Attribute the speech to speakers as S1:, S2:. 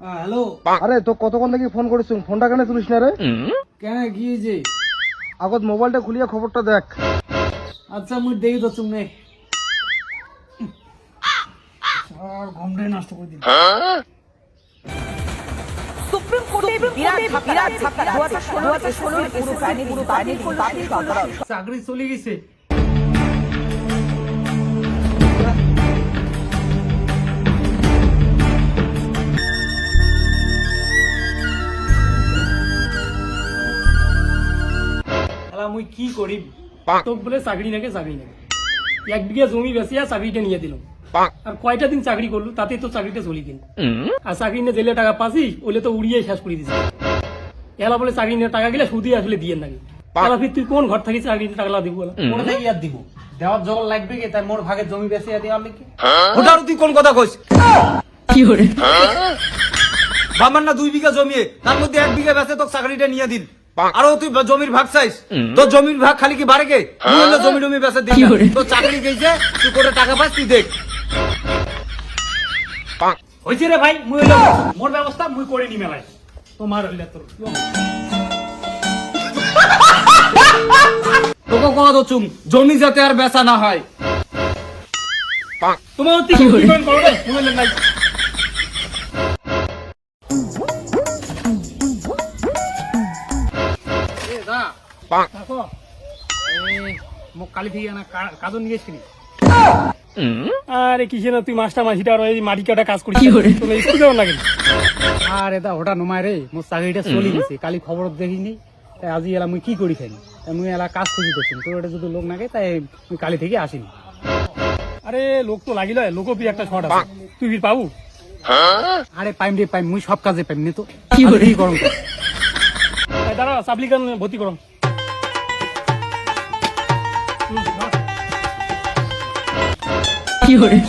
S1: Hello.
S2: আরে তো কতক্ষণ থেকে ফোন করিস ফোনটা কেন তুলিস না রে?
S1: কেন গিয়েছে
S2: আগত মোবাইলটা খুলিয়ে খবরটা দেখ।
S1: আচ্ছা মুই দেখি তো তুমি আর ঘুমটাই নষ্ট করে দিল।
S3: সুপ্রিম কোর্টে বিরাট বিরাট ঝাপটা দু হাজার
S1: মুই কি করি তোক বলে চাকরি নাকি চাকরি নাকি। এক বিঘা জমি বেচিয়া চাকরিটা নিয়ে দিলাম আর কয়টা দিন চাকরি করল তাতে তো চাকরিটা চলি দিন আর চাকরি নিয়ে জেলে টাকা পাসি ওলে তো উড়িয়ে শেষ করে দিছে। এলা বলে চাকরি নিয়ে টাকা গেলে সুদি আসলে দিয়ে নাকি। তাহলে ফির তুই কোন ঘর থাকিস চাকরি নিয়ে টাকা দিব? বলা
S4: কোন থেকে ইয়াদ দিব দেওয়ার জল লাগবে কি তাই মোর ভাগে জমি বেশি দেওয়ার
S5: ওটার তুই কোন কথা কইস বাবার না দুই বিঘা জমি তার মধ্যে এক বিঘা বেচে তোর চাকরিটা নিয়ে দিন আরও তুই জমির ভাগ চাইস। তোর জমির ভাগ খালি কি বাড়ে গে? তুই জমি টমি বেচে দিন তোর চাকরি গেছে তুই কোটে টাকা পাস তুই দেখ।
S1: হয়েছে রে ভাই মুই হইল মোর ব্যবস্থা মুই করে নি মেলায় তোমার হইলে তোর
S5: তোকে কথা তো চুম জমি যাতে আর বেচা না হয়।
S1: তোমার হচ্ছে কি করো? রে মুই নাই মোক কালি থেকে না কাজও নিয়ে এসছিলি। আরে কিসে না তুই মাস্টার মাসিটা আর ওই মাটি কাটা কাজ করিস তুমি স্কুল যাও না আরে দা ওটা নমায় রে মোর চাকরিটা চলে গেছে। কালি খবর দেখিনি তাই আজি এলা মুই কি করি খাই তাই মুই এলা কাজ খুঁজি করছিলাম তোর এটা যদি লোক নাগে তাই মুই কালি থেকে আসিনি আরে লোক তো লাগিল লোকও তুই একটা শর্ট আছে। তুই ফির পাবু? আরে পাইম রে পাইম মুই সব কাজে পাইম নি তো কি করে গরম কর দাঁড়া সাবলি ভর্তি করম 夜